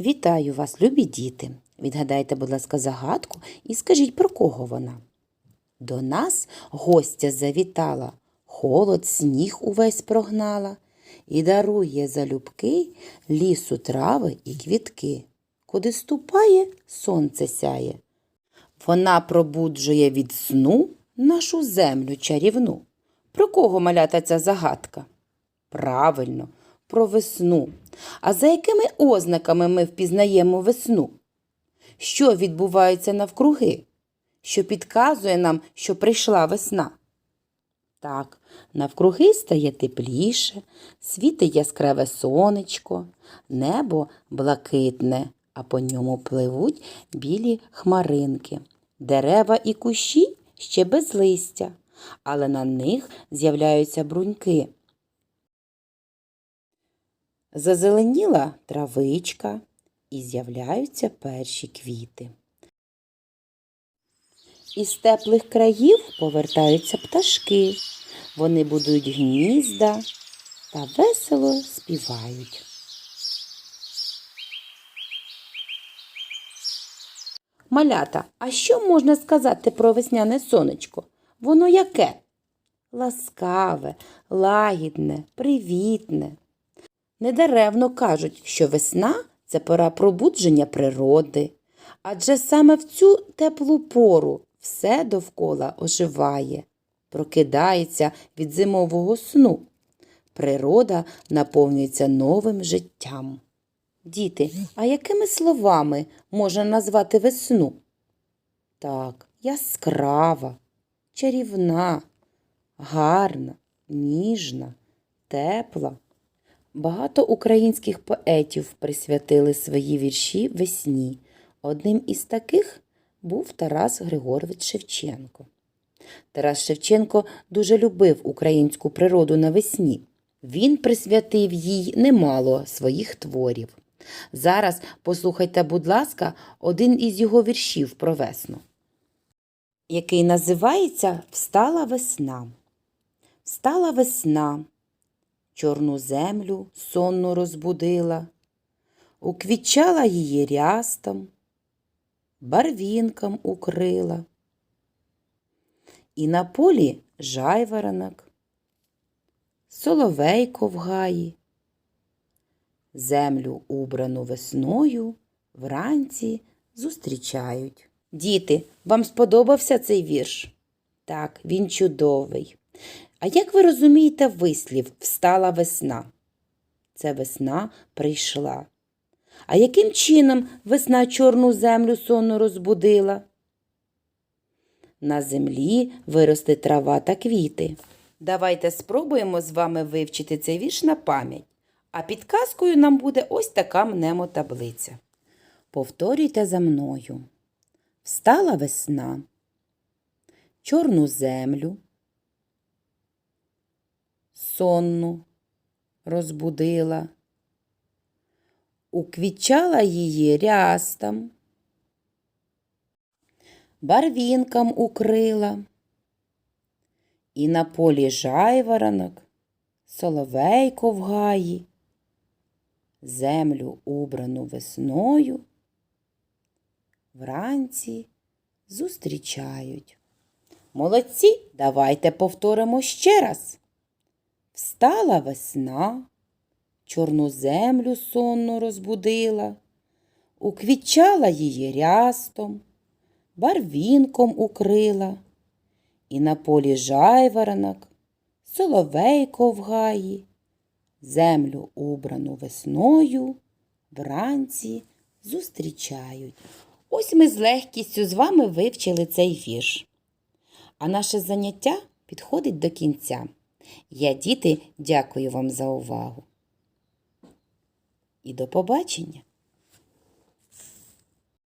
Вітаю вас, любі діти! Відгадайте, будь ласка, загадку і скажіть, про кого вона. До нас гостя завітала, холод, сніг увесь прогнала і дарує залюбки лісу трави і квітки. Куди ступає, сонце сяє. Вона пробуджує від сну нашу землю чарівну. Про кого малята ця загадка? Правильно, про весну. А за якими ознаками ми впізнаємо весну? Що відбувається навкруги? Що підказує нам, що прийшла весна? Так, навкруги стає тепліше, світить яскраве сонечко, небо блакитне, а по ньому пливуть білі хмаринки. Дерева і кущі ще без листя, але на них з'являються бруньки. Зазеленіла травичка і з'являються перші квіти. Із теплих країв повертаються пташки. Вони будують гнізда та весело співають. Малята, а що можна сказати про весняне сонечко? Воно яке? Ласкаве, лагідне, привітне. Недаревно кажуть, що весна це пора пробудження природи, адже саме в цю теплу пору все довкола оживає, прокидається від зимового сну. Природа наповнюється новим життям. Діти, а якими словами можна назвати весну? Так, яскрава, чарівна, гарна, ніжна, тепла. Багато українських поетів присвятили свої вірші весні. Одним із таких був Тарас Григорович Шевченко. Тарас Шевченко дуже любив українську природу навесні. Він присвятив їй немало своїх творів. Зараз послухайте, будь ласка, один із його віршів про весну, який називається Встала весна. Встала весна, чорну землю сонно розбудила, уквічала її рястом, барвінком укрила. І на полі жайворонок, соловейко в гаї, землю, убрану весною, вранці зустрічають. Діти, вам сподобався цей вірш? Так, він чудовий. А як ви розумієте вислів Встала весна? Це весна прийшла. А яким чином весна чорну землю сонно розбудила? На землі виросте трава та квіти. Давайте спробуємо з вами вивчити цей вірш на пам'ять. А підказкою нам буде ось така мнемотаблиця. Повторюйте за мною. Встала весна, чорну землю, сонну розбудила, уквічала її рястом, барвінком укрила, і на полі жайворонок, соловейко в гаї, землю убрану весною, вранці зустрічають. Молодці, давайте повторимо ще раз. Встала весна, чорну землю сонно розбудила, уквічала її рястом, барвінком укрила, і на полі жайворонок, соловейко в гаї, землю убрану весною, вранці зустрічають. Ось ми з легкістю з вами вивчили цей вірш. А наше заняття підходить до кінця. Я, діти, дякую вам за увагу. І до побачення!